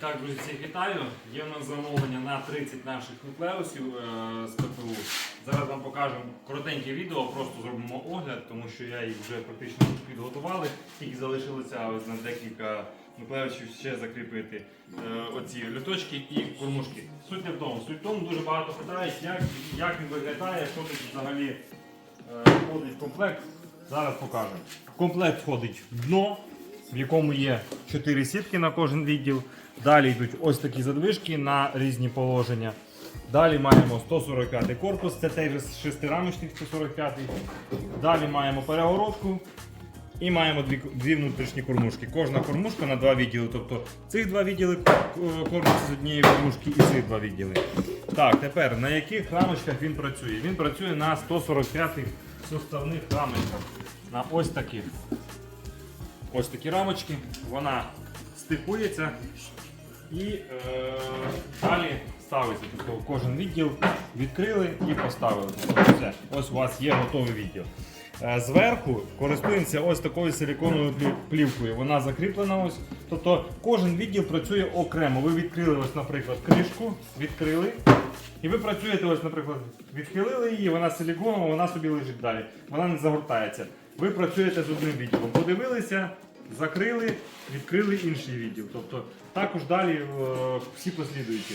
Так, друзі, всіх вітаю. Є у нас замовлення на 30 наших нуклеусів е, з ППУ. Зараз вам покажемо коротеньке відео, просто зробимо огляд, тому що я їх вже практично підготували. Тільки залишилося ось на декілька нуклеусів ще закріпити е, оці люточки і кормушки. Суть не в тому. Суть в тому, дуже багато питають, як, як він виглядає, що тут взагалі е, входить в комплект. Зараз покажемо. В комплект входить дно, в якому є 4 сітки на кожен відділ. Далі йдуть ось такі задвижки на різні положення. Далі маємо 145 корпус, це той же шестирамочник 145. Далі маємо перегородку і маємо дві, дві внутрішні кормушки. Кожна кормушка на два відділи. Тобто цих два відділи е, з однієї кормушки і цих два відділи. Так, тепер на яких рамочках він працює? Він працює на 145 суставних рамочках. На ось таких. Ось такі рамочки. Вона стикується і е, далі ставиться. Тобто кожен відділ відкрили і поставили. Тобто все. Ось у вас є готовий відділ. Е, Зверху користуємося ось такою силіконовою плівкою. Вона закріплена ось. Тобто кожен відділ працює окремо. Ви відкрили, ось, наприклад, кришку, відкрили. І ви працюєте, ось, наприклад, відхилили її, вона силіконова, вона собі лежить далі. Вона не загортається. Ви працюєте з одним відділом. Подивилися, закрили, відкрили інший відділ. Тобто також далі е, всі послідуючі.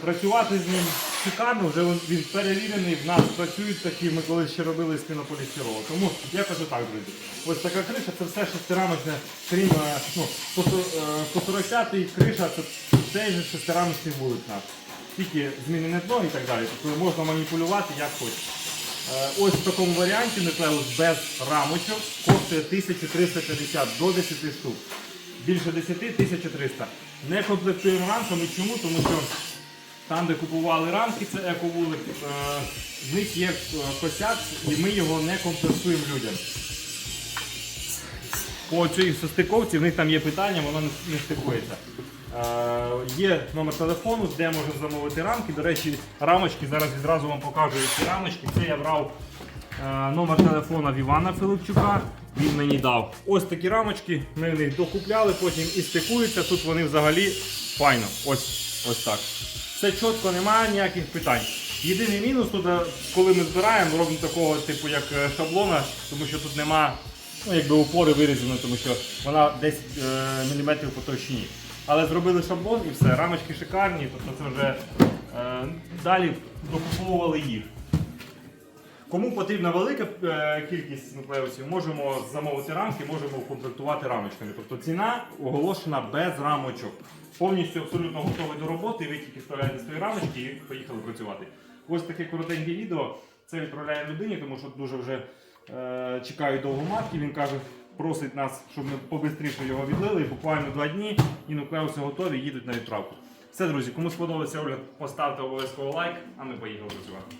Працювати з ним шикарно, вже він, перевірений, в нас працюють такі, ми колись ще робили з пінополістиролу. Тому я кажу так, друзі. Ось така криша, це все шестирамочне, крім е, ну, 145 криша, це цей же шестирамочний вулик наш. Тільки змінене дно і так далі. Тобто можна маніпулювати як хочеш. Е, Ось в такому варіанті Нуклеус без рамочок коштує 1350 до 10 штук. Більше 10 1300. Не комплектуємо рамками. Чому? Тому що там, де купували рамки, це ековулик, е, в них є е, косяк і ми його не комплектуємо людям. По цій состиковці в них там є питання, воно не стикується. Е, є номер телефону, де можна замовити рамки. До речі, рамочки, зараз відразу вам покажу ці рамочки. Це я брав е, номер телефона в Івана Филипчука. Він мені дав ось такі рамочки. Ми в них докупляли, потім і стикуються. Тут вони взагалі файно. Ось, ось так. Все чітко, немає ніяких питань. Єдиний мінус тут, е, коли ми збираємо, робимо такого типу як шаблона, тому що тут нема ну, упори вирізані, тому що вона 10 е, мм по товщині. Але зробили шаблон і все, рамочки шикарні, тобто це вже е, далі докуповували їх. Кому потрібна велика е, кількість нуклеусів, можемо замовити рамки, можемо укомплектувати рамочками. Тобто ціна оголошена без рамочок. Повністю абсолютно готовий до роботи, ви тільки вставляєте свої рамочки і поїхали працювати. Ось таке коротеньке відео. Це відправляє людині, тому що дуже вже е, чекають довго матки. Він каже, просить нас, щоб ми побистріше його відлили. Буквально два дні і нуклеуси готові, їдуть на відправку. Все, друзі, кому сподобався огляд, поставте обов'язково лайк, а ми поїхали працювати.